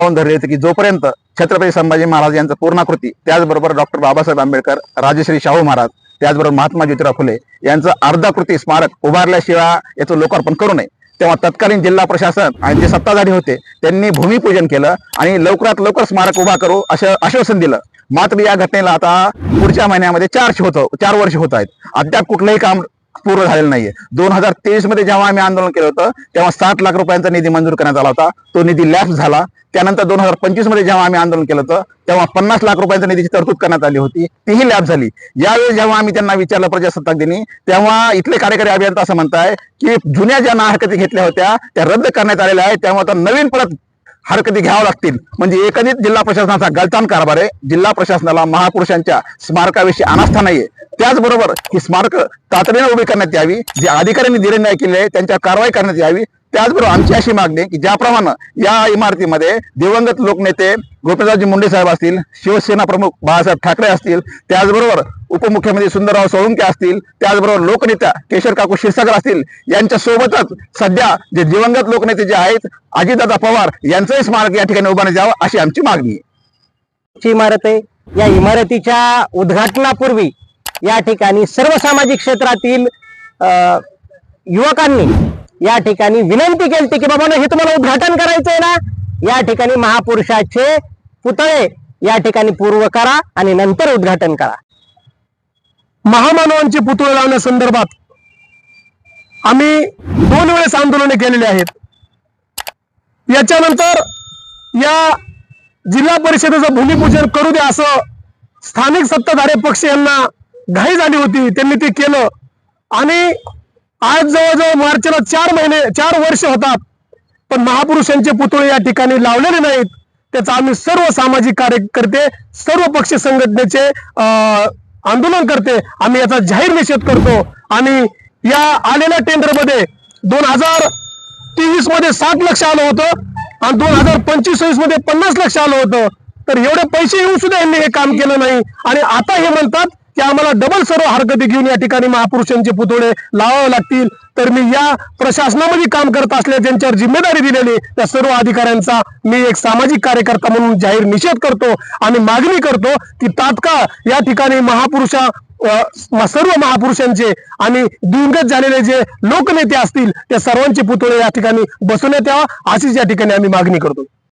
धरले होते की जोपर्यंत छत्रपती संभाजी महाराज यांचं पूर्णाकृती त्याचबरोबर डॉक्टर बाबासाहेब आंबेडकर राजश्री शाहू महाराज त्याचबरोबर महात्मा ज्योतिराव फुले यांचं अर्धाकृती स्मारक उभारल्याशिवाय याचं लोकार्पण करू नये. तेव्हा तत्कालीन जिल्हा प्रशासन आणि जे सत्ताधारी होते त्यांनी भूमिपूजन केलं आणि लवकरात लवकर स्मारक उभा करू असं आश्वासन दिलं. मात्र या घटनेला आता पुढच्या महिन्यामध्ये चार होत चार वर्ष होत आहेत. अद्याप कुठलंही काम पूर्ण झालेलं नाहीये. दोन हजार तेवीसमध्ये जेव्हा आम्ही आंदोलन केलं होतं तेव्हा साठ लाख रुपयांचा निधी मंजूर करण्यात आला होता. तो निधी लॅप्स झाला. त्यानंतर दोन हजार पंचवीसमध्ये जेव्हा आम्ही आंदोलन केलं होतं तेव्हा पन्नास लाख रुपयांच्या निधीची तरतूद करण्यात आली होती. तीही लॅप झाली. यावेळी जेव्हा आम्ही त्यांना विचारलं प्रजासत्ताक दिनी तेव्हा इथले कार्यकारी अभियंता असं म्हणताय की जुन्या ज्या ना हरकती घेतल्या होत्या त्या रद्द करण्यात आलेल्या आहेत. त्यामुळे आता नवीन परत हरकती घ्याव्या लागतील. म्हणजे एकंदरीत जिल्हा प्रशासनाचा गलतान कारभार आहे. जिल्हा प्रशासनाला महापुरुषांच्या स्मारकाविषयी अनास्था नाहीये. त्याचबरोबर ही स्मारक तातडीने उभी करण्यात यावी जे अधिकाऱ्यांनी निर्णय केले आहे कारवाई करण्यात यावी. त्याचबरोबर आमची अशी मागणी की ज्याप्रमाणे या इमारतीमध्ये दिवंगत लोकनेते गोपीनाथजी मुंडे साहेब असतील शिवसेना प्रमुख बाळासाहेब ठाकरे असतील त्याचबरोबर उपमुख्यमंत्री सुंदरराव सोळंके असतील त्याचबरोबर लोकनेत्या केशर काकू क्षीरसागर असतील यांच्या सोबतच सध्या जे दिवंगत लोकनेते जे आहेत अजितदादा पवार यांचंही स्मारक या ठिकाणी उभारण्यात यावं अशी आमची मागणी आहे. ची इमारत आहे. या इमारतीच्या उद्घाटनापूर्वी या ठिकाणी सर्व सामाजिक क्षेत्रातील युवकांनी या ठिकाणी विनंती केली की बाबा हे तुम्हाला उद्घाटन करायचंय ना? या ठिकाणी महापुरुषाचे पुतळे या ठिकाणी पूर्व करा आणि नंतर उद्घाटन करा. महामानवांचे पुतळे लावण्यासंदर्भात आम्ही दोन वेळेस आंदोलने केलेली आहेत. याच्यानंतर या जिल्हा परिषदेचं भूमिपूजन करू द्या असं स्थानिक सत्ताधारी पक्ष यांना घाई झाली होती. त्यांनी ते केलं. आणि आज जवळजवळ मार्चला चार महिने चार वर्ष होतात. पण महापुरुषांचे पुतळे या ठिकाणी लावलेले नाहीत. त्याचा आम्ही सर्व सामाजिक कार्यकर्ते सर्व पक्ष संघटनेचे आंदोलन करते. आम्ही याचा जाहीर निषेध करतो. आणि या आलेल्या टेंडरमध्ये दोन हजार तेवीसमध्ये सात लक्ष आलं होतं आणि दोन हजार पंचवीसमध्ये पन्नास लक्ष आलं होतं. तर एवढे पैसे येऊन सुद्धा यांनी हे काम केलं नाही. आणि आता हे म्हणतात की आम्हाला डबल सर्व हरकती घेऊन या ठिकाणी महापुरुषांचे पुतळे लावावे लागतील. तर मी या प्रशासनामध्ये काम करत असल्या ज्यांच्यावर जिम्मेदारी दिलेली त्या सर्व अधिकाऱ्यांचा मी एक सामाजिक कार्यकर्ता म्हणून जाहीर निषेध करतो आणि मागणी करतो की तात्काळ या ठिकाणी महापुरुषा सर्व महापुरुषांचे आणि दिवंगत झालेले जे लोकनेते असतील त्या सर्वांचे पुतळे या ठिकाणी बसवण्यात यावा अशीच या ठिकाणी आम्ही मागणी करतो.